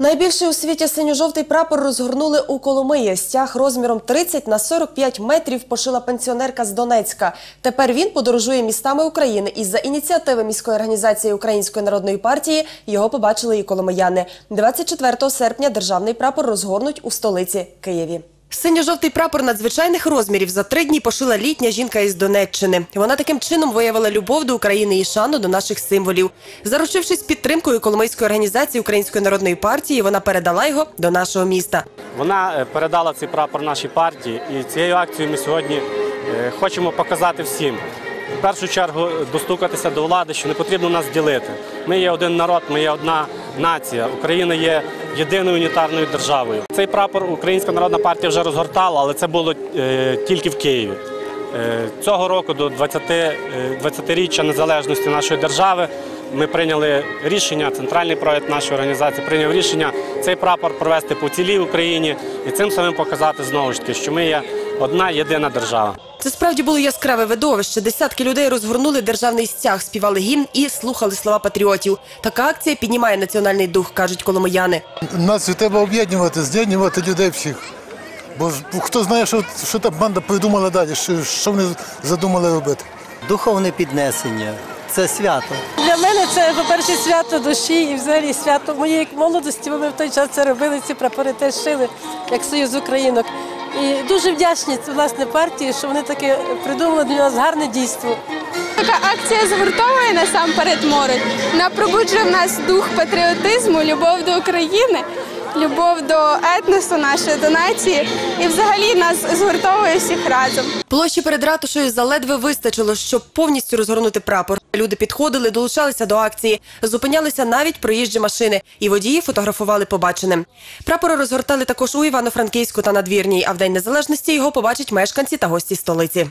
Найбільший у світі синьо-жовтий прапор розгорнули у Коломиї. Стяг розміром 30 на 45 метрів пошила пенсіонерка з Донецька. Тепер він подорожує містами України. І за ініціативи міської організації Української народної партії його побачили і коломияни. 24 серпня державний прапор розгорнуть у столиці Києві. Синьо-жовтий прапор надзвичайних розмірів за три дні пошила літня жінка із Донеччини. Вона таким чином виявила любов до України і шану до наших символів. Заручившись підтримкою Коломийської організації Української народної партії, вона передала його до нашого міста. Вона е, передала цей прапор нашій партії, і цією акцією ми сьогодні е, хочемо показати всім. В першу чергу достукатися до влади, що не потрібно нас ділити. Ми є один народ, ми є одна нація. Україна є єдиною унітарною державою. Цей прапор Українська народна партія вже розгортала, але це було е, тільки в Києві. Е, Цього року до 20, е, 20-річчя незалежності нашої держави ми прийняли рішення, центральний проект нашої організації прийняв рішення цей прапор провести по цілій Україні і цим самим показати знову ж таки, що ми є одна єдина держава. Це справді було яскраве видовище. Десятки людей розгорнули державний стяг, співали гімн і слухали слова патріотів. Така акція піднімає національний дух, кажуть коломияни. Нас треба об'єднувати, з'єднувати людей всіх. Бо хто знає, що, що та банда придумала далі, що, що вони задумали робити. Духовне піднесення це свято. Мене це, по-перше, свято душі і взагалі свято моєї молодості, бо ми в той час це робили, ці прапори теж шили, як Союз Українок. І дуже вдячні власне партії, що вони таке придумали для нас гарне дійство. Така акція згуртовує насамперед молодь, вона пробуджує в нас дух патріотизму, любов до України, любов до етносу нашої, до нації і взагалі нас згуртовує всіх разом. Площі перед ратушею заледве вистачило, щоб повністю розгорнути прапор. Люди підходили, долучалися до акції, зупинялися навіть проїжджі машини, і водії фотографували побаченим. Прапори розгортали також у Івано-Франківську та Надвірній, а в День Незалежності його побачать мешканці та гості столиці.